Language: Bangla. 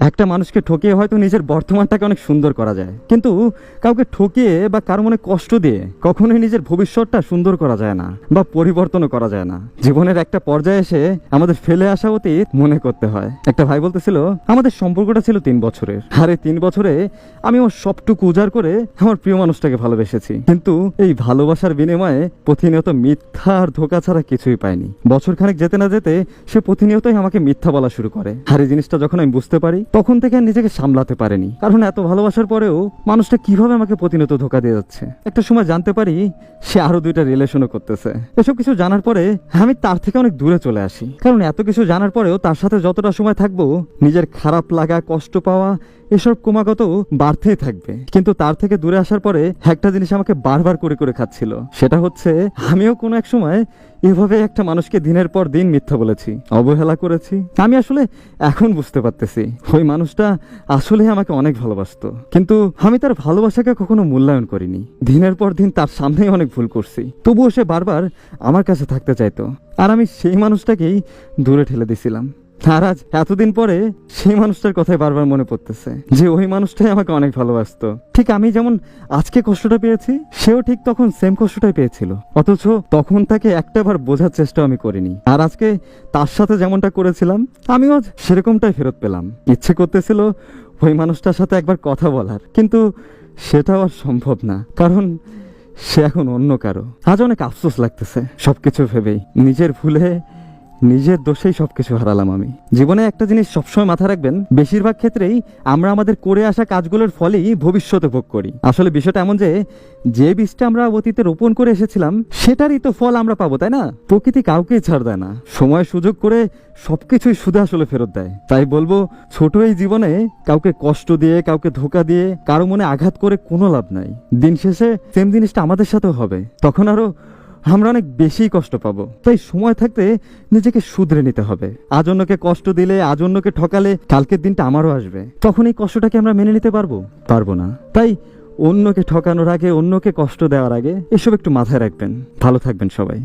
একটা মানুষকে ঠকিয়ে হয়তো নিজের বর্তমানটাকে অনেক সুন্দর করা যায়। কিন্তু কাউকে ঠকিয়ে বা কারও মনে কষ্ট দিয়ে কখনোই নিজের ভবিষ্যৎটা সুন্দর করা যায় না বা পরিবর্তনও করা যায় না। জীবনের একটা পর্যায়ে এসে আমাদের ফেলে আসা অতীত মনে করতে হয়। একটা ভাই বলতেছিল, আমাদের সম্পর্কটা ছিল তিন বছরের। আর এই তিন বছরে আমি আমার সবটুকু উজাড় করে আমার প্রিয় মানুষটাকে ভালোবেসেছি। কিন্তু এই ভালোবাসার বিনিময়ে প্রতিনিয়ত মিথ্যা আর ধোকা ছাড়া কিছুই পাইনি। বছর খানেক যেতে না যেতে সে প্রতিনিয়তই আমাকে মিথ্যা বলা শুরু করে। আর এই জিনিসটা যখন আমি বুঝতে পারি তখন থেকে আর নিজেকে সামলাতে পারেনি। কারণ এত ভালোবাসার পরেও মানুষটা কীভাবে আমাকে প্রতিনিয়ত ধোকা দিয়ে যাচ্ছে? একটা সময় জানতে পারি সে আরও দুইটা রিলেশনও করতেছে। এসব কিছু জানার পরে আমি তার থেকে অনেক দূরে চলে আসি। কারণ এত কিছু জানার পরেও তার সাথে যতটা সময় থাকব, নিজের খারাপ লাগা, কষ্ট পাওয়া, এসব ক্রমাগত বাড়তেই থাকবে। কিন্তু তার থেকে দূরে আসার পরে একটা জিনিস আমাকে বারবার করে করে খাচ্ছিল। সেটা হচ্ছে, আমিও কোনো এক সময় এভাবে একটা মানুষকে দিনের পর দিন মিথ্যা বলেছি, অবহেলা করেছি। আমি আসলে এখন বুঝতে পারতেছি, ওই মানুষটা আসলে আমাকে অনেক ভালোবাসত। কিন্তু আমি তার ভালোবাসাকে কখনো মূল্যায়ন করিনি। দিনের পর দিন তার সামনেই অনেক ভুল করছি। তবুও সে বারবার আমার কাছে থাকতে চাইতো। আর আমি সেই মানুষটাকেই দূরে ঠেলে দিছিলাম। আর আজ এতদিন পরে সেই মানুষটার কথাই বারবার মনে পড়তেছে যে ওই মানুষটাই আমাকে অনেক ভালোবাসতো। ঠিক আমি যেমন আজকে কষ্টটা পেয়েছি, সেও ঠিক তখন সেম কষ্টটাই পেয়েছিল। অথচ তখন তাকে একটাবার বোঝার চেষ্টা আমি করিনি। আর আজকে তার সাথে যেমনটা করেছিলাম, আমিও আজ সেরকমটাই ফেরত পেলাম। ইচ্ছে করতেছিল ওই মানুষটার সাথে একবার কথা বলার, কিন্তু সেটাও আর সম্ভব না, কারণ সে এখন অন্য কারও। আজ অনেক আফসোস লাগতেছে সবকিছু ভেবেই। নিজের ভুলে নিজের দোষেই সবকিছু হারালাম আমি। জীবনে একটা জিনিস সবসময় মাথা রাখবেন, বেশিরভাগ ক্ষেত্রেই আমরা আমাদের করে আসা কাজগুলোর ফলেই ভবিষ্যতে ভোগ করি। আসলে বিষয়টা এমন যে যে বীজটা আমরা অতীতে রোপণ করে এসেছিলাম, সেটারই তো ফল আমরা পাবো, তাই না? প্রকৃতি কাউকেই ছাড় দেয় না। সময় সুযোগ করে সবকিছুই শুধু আসলে ফেরত দেয়। তাই বলব, ছোট এই জীবনে কাউকে কষ্ট দিয়ে, কাউকে ধোকা দিয়ে, কারও মনে আঘাত করে কোনো লাভ নাই। দিন শেষে সেম জিনিসটা আমাদের সাথেও হবে। তখন আরও আমরা অনেক বেশি কষ্ট পাব। তাই সময় থাকতে নিজেকে শুধরে নিতে হবে। আজ অন্যকে কষ্ট দিলে, আজ অন্যকে ঠকালে, কালকের দিনটা আমারও আসবে। তখন এই কষ্টটাকে আমরা মেনে নিতে পারব? পারব না। তাই অন্যকে ঠকানোর আগে, অন্যকে কষ্ট দেওয়ার আগে এসব একটু মাথায় রাখবেন। ভালো থাকবেন সবাই।